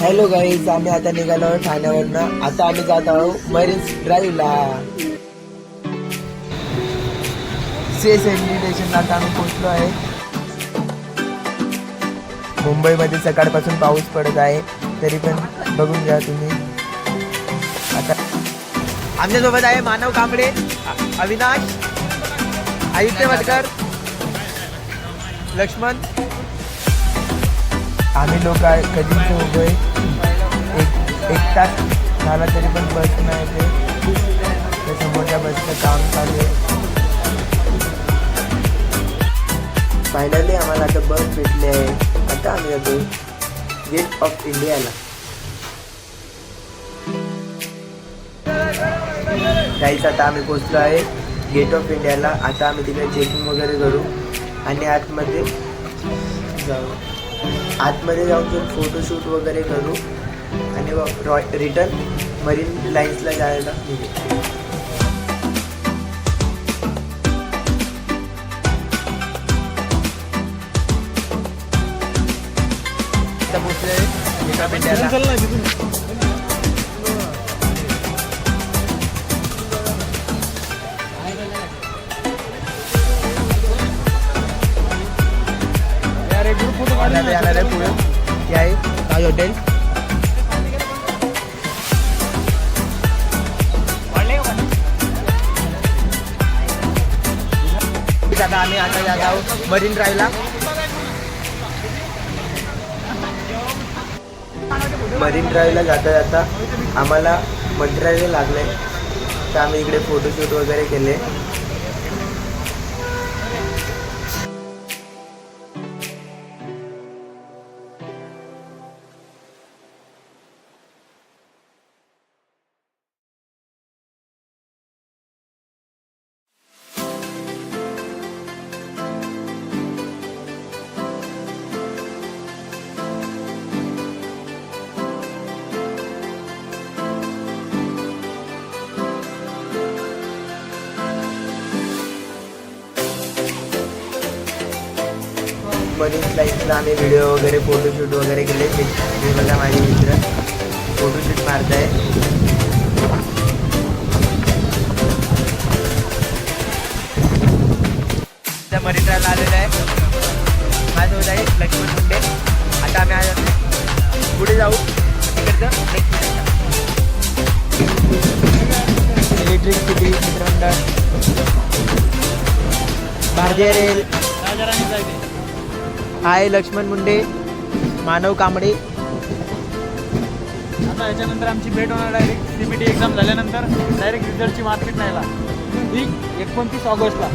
Hello guys आम्ही आता निघालो आहोत ठाण्यावरनं. आता आम्ही जात आहोत मरीन ड्राईव्हला. सेस स्टेशनला आता आम्ही पोहोचलो आहे. मुंबईमध्ये सकाळपासून पाऊस पडत आहे तरी पण बघून घ्या तुम्ही. आता आमच्यासोबत आहे मानव कांबळे अविनाश आदित्य वटकर लक्ष्मण. आम्ही लोक आहे कधीच उभे एक एक तास झाला तरी पण बस नाही ते त्याच्या मोठ्या बसचं काम चालू आहे. फायनली आम्हाला आता बस भेटली आहे. आता आम्ही जातो गेट ऑफ इंडियाला काहीच आता आम्ही पोचलो आहे गेट ऑफ इंडियाला आता आम्ही तिकडे चेकिंग वगैरे करू. आणि आतमध्ये जाऊ. आतमध्ये जाऊन जो फोटोशूट वगैरे करू आणि रिटर्न मरीन लाईन्सला जायला. निघू आता पोचले गेट ऑफ आता येणार आहे पुढे. हे आहे. ताज हॉटेल आता आम्ही आता जात आहोत मरीन ड्राईव्हला. मरीन ड्राईव्हला जाता जाता आम्हाला मंत्रालय लागले. तर आम्ही इकडे फोटोशूट वगैरे केले. मरीन लाईफला आम्ही व्हिडिओ वगैरे फोटोशूट वगैरे केले. हे हे बघा माझे मित्र. फोटोशूट मारताय. त्या मरीन आलेलं आहे. माझ्यासोबत आहे लक्ष्मण मुंडे आता आम्ही आज पुढे जाऊ. तिकडचं इलेक्ट्रिक सिटी मित्रमंडळ भारतीय रेल आहे लक्ष्मण मुंडे मानव कांबळे. आता याच्यानंतर आमची भेट होणार डायरेक्ट सीबीटी एक्झाम झाल्यानंतर डायरेक्ट रिझल्टची मार्केट न्यायला. ही एकोणतीस ऑगस्टला.